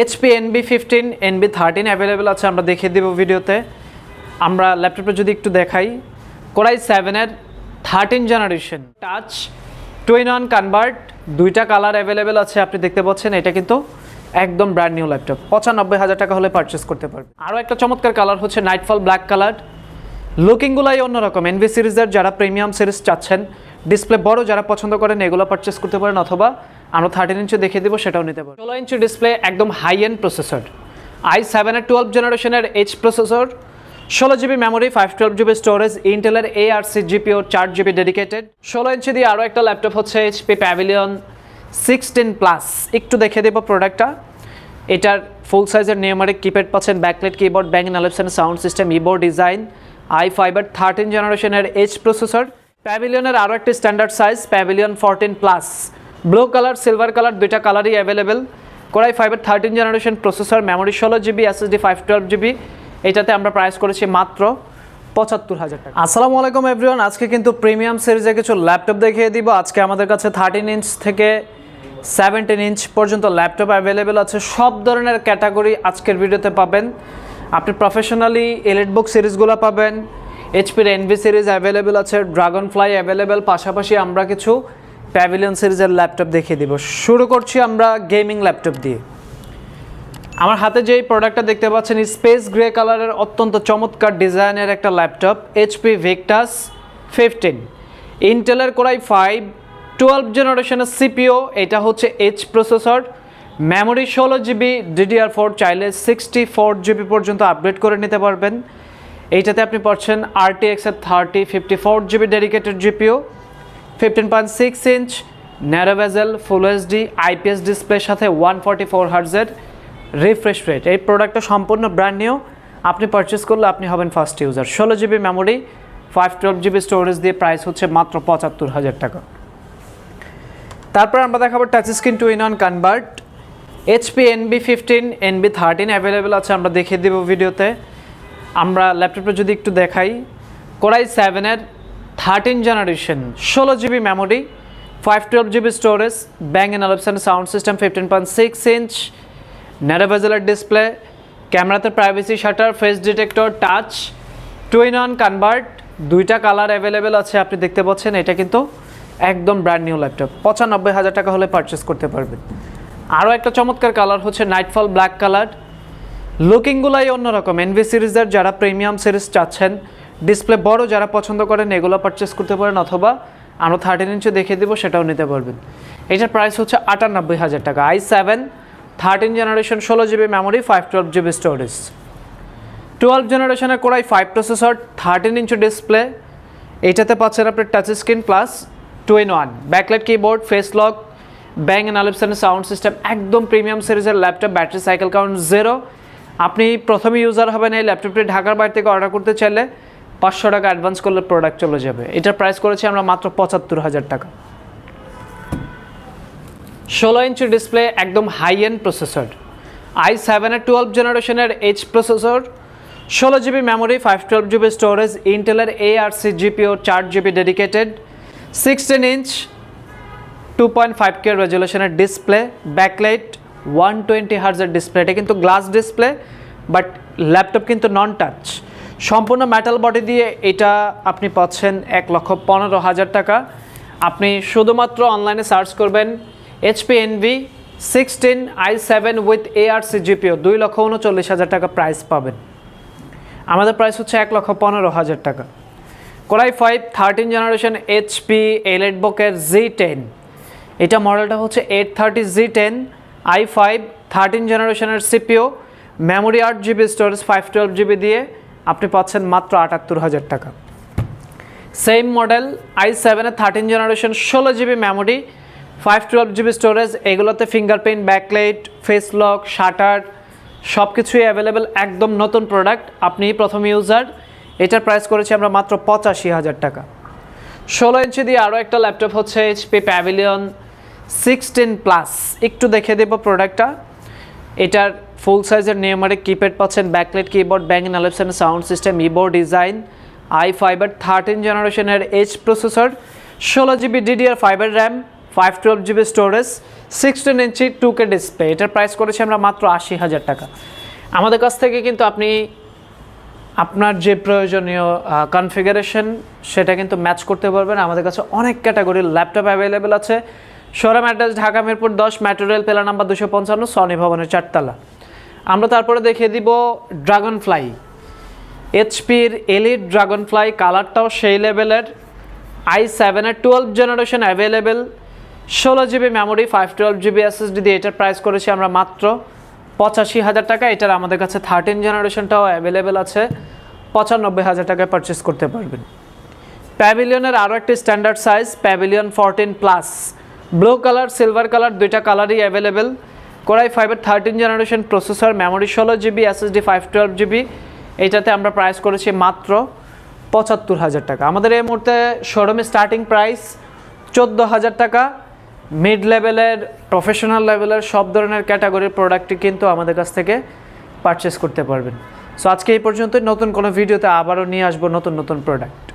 HP Envy fifteen Envy thirteen available আছে, আমরা দেখিয়ে দেবো ভিডিওতে। আমরা ল্যাপটপে যদি একটু দেখাই কোরাই সেভেনের thirteen generation touch two in one convert দুইটা কালার অ্যাভেলেবেল আছে, আপনি দেখতে পাচ্ছেন, এটা কিন্তু একদম ব্র্যান্ড নিউ ল্যাপটপ পঁচানব্বই হাজার টাকা হলে পারচেস করতে পারবে আরও একটা চমৎকার কালার হচ্ছে নাইটফল ব্ল্যাক কালার লুকিংগুলাই অন্যরকম এনভি সিরিজের যারা প্রিমিয়াম সিরিজ চাচ্ছেন ডিসপ্লে বড় যারা পছন্দ করেন, এগুলো পারচেস করতে পারেন, অথবা আমরা থার্টিন ইঞ্চি দেখিয়ে দেবো, সেটাও নিতে পারব ষোলো ইঞ্চি ডিসপ্লে একদম হাই এন্ড প্রসেসর আই সেভেনের টুয়েলভ জেনারেশনের এইচ প্রসেসর ষোলো GB memory five twelve GB storage ইন্টেলের এ আর সি জিপিও চার জিবি ডেডিকেটেড ষোলো ইঞ্চি দিয়ে আরও একটা ল্যাপটপ হচ্ছে এইচপি প্যাভিলিয়ন সিক্সটিন প্লাস একটু দেখে দেবো প্রোডাক্টটা এটার ফুল সাইজের নিউমারিক কিপ্যাড পাচ্ছেন backlit keyboard Bang and Olufsen sound system eBoard design I fibre thirteen জেনারেশনের এইচ প্রসেসর প্যাভিলিয়নের আরও একটি standard size Pavilion fourteen plus blue colour silver colour দুইটা কালারই available core i five thirteen generation processor memory ষোলো GB SSD five twelve GB এটাতে আমরা price করেছি মাত্র পঁচাত্তর হাজার টাকা। আসসালামু আলাইকুম এভরিওয়ান আজকে কিন্তু প্রিমিয়াম সিরিজে কিছু ল্যাপটপ দেখিয়ে দিব। আজকে আমাদের কাছে থার্টিন ইঞ্চ থেকে সেভেন্টিন ইঞ্চ পর্যন্ত ল্যাপটপ অ্যাভেলেবেল আছে। সব ধরনের ক্যাটাগরি আজকের ভিডিওতে পাবেন। আপনি প্রফেশনালি এলিট বুক সিরিজগুলো পাবেন। এইচপির এনভি সিরিজ অ্যাভেলেবেল আছে ড্রাগন ফ্লাই অ্যাভেলেবেল পাশাপাশি আমরা কিছু প্যাভিলিয়ন সিরিজের ল্যাপটপ দেখিয়ে দিব। শুরু করছি আমরা গেমিং ল্যাপটপ দিয়ে। আমার হাতে যেই প্রোডাক্টটা দেখতে পাচ্ছেন স্পেস গ্রে কালারের অত্যন্ত চমৎকার ডিজাইনের একটা ল্যাপটপ এইচপি ভিক্টাস ফিফটিন ইন্টেলের কোরাই ফাইভ টুয়েলভ জেনারেশনের সিপিও এটা হচ্ছে এইচ প্রসেসর মেমোরি ষোলো জিবি ডিডিআর ফোর চাইলে সিক্সটি ফোর জিবি পর্যন্ত আপগ্রেড করে নিতে পারবেন। এইটাতে আপনি পাচ্ছেন আরটিএক্সের thirty fifty four GB dedicated GPU fifteen point six inch narrow bezel full HD IPS ডিসপ্লের সাথে ওয়ান ফর্টি ফোর হার্জের রিফ্রেশ রেট এই প্রোডাক্টটা সম্পূর্ণ ব্র্যান্ড নিউ আপনি পারচেস করলে আপনি হবেন ফার্স্ট ইউজার ষোলো GB memory five twelve GB storage দিয়ে প্রাইস হচ্ছে মাত্র পঁচাত্তর হাজার টাকা। তারপর আমরা দেখাবো touch screen two in one convert HP Envy fifteen Envy thirteen available আছে, আমরা দেখিয়ে দেবো ভিডিওতে। আমরা ল্যাপটপে যদি একটু দেখাই কোরাই সেভেনের থার্টিন জেনারেশন ষোলো GB memory five twelve GB storage Bang and Olufsen sound system fifteen point six inch ন্যারোভেজেলার display ক্যামেরাতে privacy shutter face detector touch two in one convert দুইটা কালার অ্যাভেলেবেল আছে, আপনি দেখতে পাচ্ছেন, এটা কিন্তু একদম ব্র্যান্ড নিউ ল্যাপটপ পঁচানব্বই হাজার টাকা হলে পারচেস করতে পারবেন। আরও একটা চমৎকার কালার হচ্ছে নাইটফল ব্ল্যাক কালার লুকিংগুলাই অন্যরকম এনভি সিরিজের যারা প্রিমিয়াম সিরিজ চাচ্ছেন ডিসপ্লে বড় যারা পছন্দ করেন, এগুলো পারচেস করতে পারেন অথবা আমরা থার্টিন ইঞ্চে দেখিয়ে দেবো, সেটাও নিতে পারবেন। এটার প্রাইস হচ্ছে আটানব্বই হাজার টাকা। আই সেভেন থার্টিন জেনারেশন ষোলো GB memory five twelve GB storage twelve জেনারেশনের core i five processor thirteen inch display এইটাতে পাচ্ছেন আপনি touch screen plus two in one backlight keyboard face lock Bang and আলিপসনের sound system একদম premium সিরিজের laptop battery cycle count zero আপনি প্রথমে user হবেন এই ল্যাপটপটি ঢাকার বাইরে থেকে অর্ডার করতে চাইলে। পাঁচশো টাকা অ্যাডভান্স করলে প্রোডাক্ট চলে যাবে। এটার প্রাইস করেছি আমরা মাত্র পঁচাত্তর হাজার টাকা। ষোলো ইঞ্চি ডিসপ্লে একদম হাই এন্ড প্রসেসর আই সেভেনের টুয়েলভ জেনারেশনের এইচ প্রসেসর ষোলো GB memory five twelve GB storage ইন্টেলের এ আর সি জিপিও চার GB dedicated sixteen inch two point five K রেজুলেশনের display backlight one twenty হার্জের display এটা কিন্তু glass display but laptop কিন্তু non touch সম্পূর্ণ metal body দিয়ে এটা আপনি পাচ্ছেন এক লক্ষ পনেরো হাজার টাকা। আপনি শুধুমাত্র অনলাইনে সার্চ করবেন HP Envy sixteen i seven with A R C GPU দুই লক্ষ উনচল্লিশ হাজার টাকা প্রাইস পাবেন। আমাদের প্রাইস হচ্ছে এক লক্ষ পনেরো হাজার টাকা। Core i five thirteen generation HP Elite বুকের জি টেন এটা মডেলটা হচ্ছে eight thirty G ten i five thirteen জেনারেশনের সিপিও মেমোরি আট GB storage five twelve GB দিয়ে আপনি পাচ্ছেন মাত্র আটাত্তর হাজার টাকা। সেম মডেল আই সেভেনের থার্টিন জেনারেশন ষোলো GB memory five twelve GB storage এগুলোতে fingerprint backlight face lock shutter সব কিছুই অ্যাভেলেবেল একদম নতুন প্রোডাক্ট আপনি প্রথম ইউজার এটার প্রাইস করেছি আমরা মাত্র পঁচাশি হাজার টাকা। ষোলো ইঞ্চি দিয়ে আরও একটা ল্যাপটপ হচ্ছে এইচপি প্যাভিলিয়ন সিক্সটিন প্লাস একটু দেখে দেবো প্রোডাক্টটা এটার ফুল সাইজের নিউমারিক কিপ্যাড পাচ্ছেন backlit keyboard Bang Olufsen sound system eBoard design I fibre thirteen জেনারেশনের এইচ প্রসেসর ষোলো GB DDR five RAM five twelve GB storage sixteen inch two K display এটার প্রাইস করেছি আমরা মাত্র আশি হাজার টাকা। আমাদের কাছ থেকে কিন্তু আপনি আপনার যে প্রয়োজনীয় কনফিগারেশন সেটা কিন্তু ম্যাচ করতে পারবেন। আমাদের কাছে অনেক ক্যাটাগরির ল্যাপটপ অ্যাভেলেবেল আছে। শোরুম অ্যাড্রেস ঢাকা মিরপুর দশ ম্যাটেরিয়াল পেলা নাম্বার দুশো পঞ্চান্ন সনি ভবনের চারতলা। আমরা তারপরে দেখিয়ে দিব ড্রাগন ফ্লাই এইচপির এলিট ড্রাগন ফ্লাই কালারটাও সেই লেভেলের। আই সেভেনের টুয়েলভ জেনারেশন অ্যাভেলেবেল ষোলো GB memory five twelve GB SSD দিয়ে এটার প্রাইস করেছি আমরা মাত্র পঁচাশি হাজার টাকা। এটার আমাদের কাছে থার্টিন জেনারেশনটাও অ্যাভেলেবেল আছে। পঁচানব্বই হাজার টাকায় পারচেস করতে পারবেন। প্যাভিলিয়নের আরও একটি standard size Pavilion fourteen plus blue colour silver colour দুইটা কালারই অ্যাভেলেবেল কোরাই ফাইভের থার্টিন জেনারেশন প্রসেসর মেমোরি ষোলো GB SSD five twelve GB এইটাতে আমরা প্রাইস করেছি মাত্র পঁচাত্তর হাজার টাকা। আমাদের এই মুহূর্তে শোরুমে স্টার্টিং প্রাইস চোদ্দ হাজার টাকা। মিড লেভেলের প্রফেশনাল লেভেলের সব ধরনের ক্যাটাগরির প্রোডাক্টই কিন্তু আমাদের কাছ থেকে পারচেস করতে পারবেন। সো আজকে এই পর্যন্তই। নতুন কোনো ভিডিওতে আবারও নিয়ে আসব নতুন নতুন প্রোডাক্ট